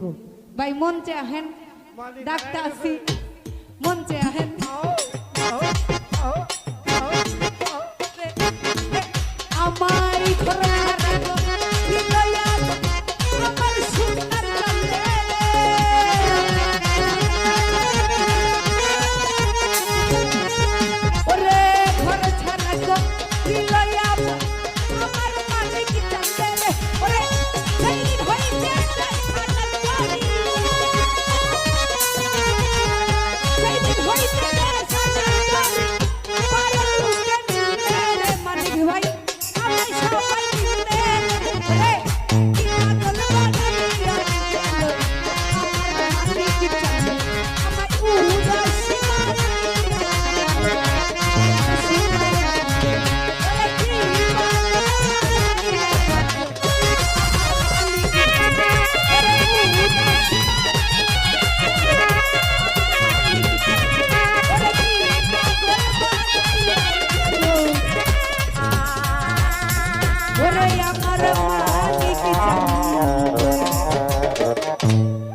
মানিক ভাই কো ভাই মঞ্চে আহেন। ডাকতে আসি। মঞ্চে আহেন। আমার